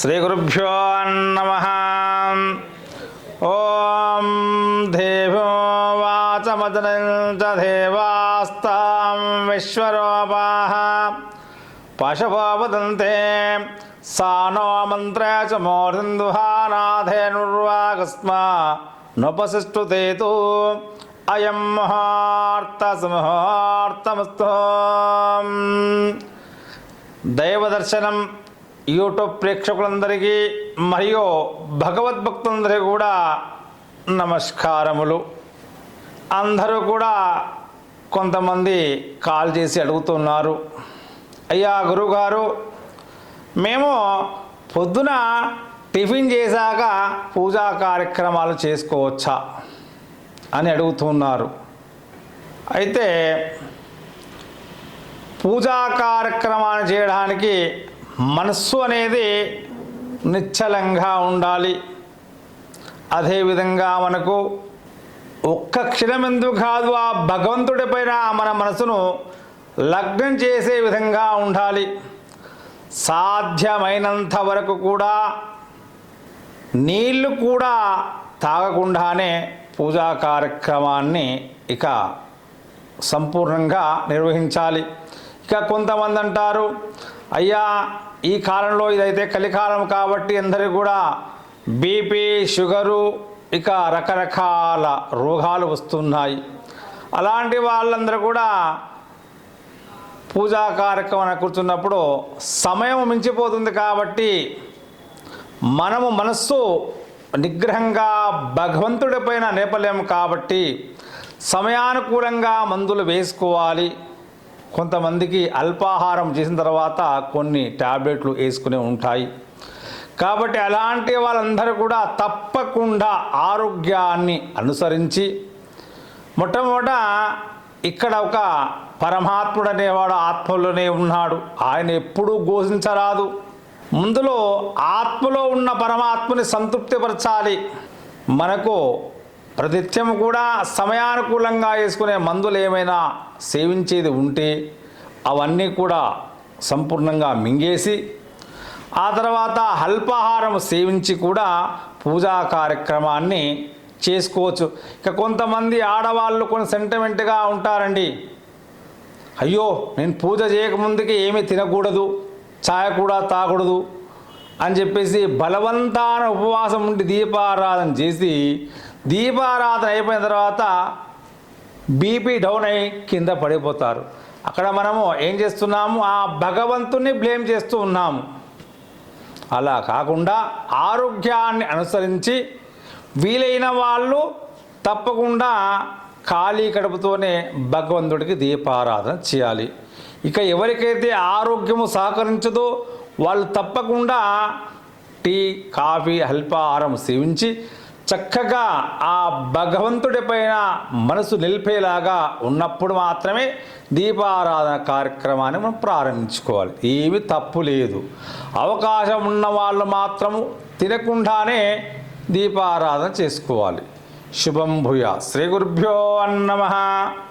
శ్రీగురుభ్యో నమ. ఓం దేవో వాచమదనంచ విశ్వరూపా. విశ్వరూపాः సానో మంత్రే చ మూర్తిందుహానాథేనుర్వాగస్మా నొపశిష్టుతే తు అయం ముహూర్త దైవదర్శనం యూట్యూబ్ ప్రేక్షకులందరికీ మరియు భగవద్భక్తులందరికీ కూడా నమస్కారములు. అందరూ కూడా కొంతమంది కాల్ చేసి అడుగుతున్నారు. అయ్యా గురుగారు మేము పొద్దున టిఫిన్ చేశాక పూజా కార్యక్రమాలు చేసుకోవచ్చా అని అడుగుతున్నారు. అయితే పూజా కార్యక్రమాన్ని చేయడానికి మనస్సు అనేది నిశ్చలంగా ఉండాలి. అదేవిధంగా మనకు ఒక్క క్షణమెందు కాదు ఆ భగవంతుడిపైన మన మనసును లగ్నం చేసే విధంగా ఉండాలి. సాధ్యమైనంత వరకు కూడా నీళ్ళు కూడా తాగకుండానే పూజా కార్యక్రమాన్ని ఇక సంపూర్ణంగా నిర్వహించాలి. ఇక కొంతమంది అంటారు అయ్యా ఈ కాలంలో ఇదైతే కలికాలం కాబట్టి అందరికీ కూడా బీపీ షుగరు ఇక రకరకాల రోగాలు వస్తున్నాయి. అలాంటి వాళ్ళందరూ కూడా పూజా కార్యక్రమం కూర్చున్నప్పుడు సమయం మించిపోతుంది కాబట్టి మనము మనస్సు నిగ్రహంగా భగవంతుడిపైన నేపలేము కాబట్టి సమయానుకూలంగా మందులు వేసుకోవాలి. కొంతమందికి అల్పాహారం చేసిన తర్వాత కొన్ని టాబ్లెట్లు వేసుకునే ఉంటాయి. కాబట్టి అలాంటి వాళ్ళందరూ కూడా తప్పకుండా ఆరోగ్యాన్ని అనుసరించి మొట్టమొదట ఇక్కడ ఒక పరమాత్ముడు అనేవాడు ఆత్మలోనే ఉన్నాడు. ఆయన ఎప్పుడూ ఘోషించరాదు. ముందులో ఆత్మలో ఉన్న పరమాత్మని సంతృప్తిపరచాలి. మనకు ప్రతిత్యం కూడా సమయానుకూలంగా వేసుకునే మందులు ఏమైనా సేవించేది ఉంటే అవన్నీ కూడా సంపూర్ణంగా మింగేసి ఆ తర్వాత అల్పాహారం సేవించి కూడా పూజా కార్యక్రమాన్ని చేసుకోవచ్చు. ఇక కొంతమంది ఆడవాళ్ళు కొన్ని సెంటిమెంట్గా ఉంటారండి. అయ్యో నేను పూజ చేయకముందుకే ఏమీ తినకూడదు ఛాయ్ కూడా తాగకూడదు అని చెప్పేసి బలవంతాన ఉపవాసం ఉండి దీపారాధన చేసి దీపారాధన అయిపోయిన తర్వాత బీపీ డౌన్ అయి కింద పడిపోతారు. అక్కడ మనము ఏం చేస్తున్నాము? ఆ భగవంతుని బ్లేమ్ చేస్తూ ఉన్నాము. అలా కాకుండా ఆరోగ్యాన్ని అనుసరించి వీలైన వాళ్ళు తప్పకుండా ఖాళీ కడుపుతోనే భగవంతుడికి దీపారాధన చేయాలి. ఇక ఎవరికైతే ఆరోగ్యము సహకరించదో వాళ్ళు తప్పకుండా టీ కాఫీ అల్పాహారం సేవించి చక్కగా ఆ భగవంతుడి పైన మనసు నిలిపేలాగా ఉన్నప్పుడు మాత్రమే దీపారాధన కార్యక్రమాన్ని మనం ప్రారంభించుకోవాలి. ఏమి తప్పు లేదు. అవకాశం ఉన్న వాళ్ళు మాత్రము తినకుండానే దీపారాధన చేసుకోవాలి. శుభం భూయ. శ్రీ గురుభ్యో అన్నమ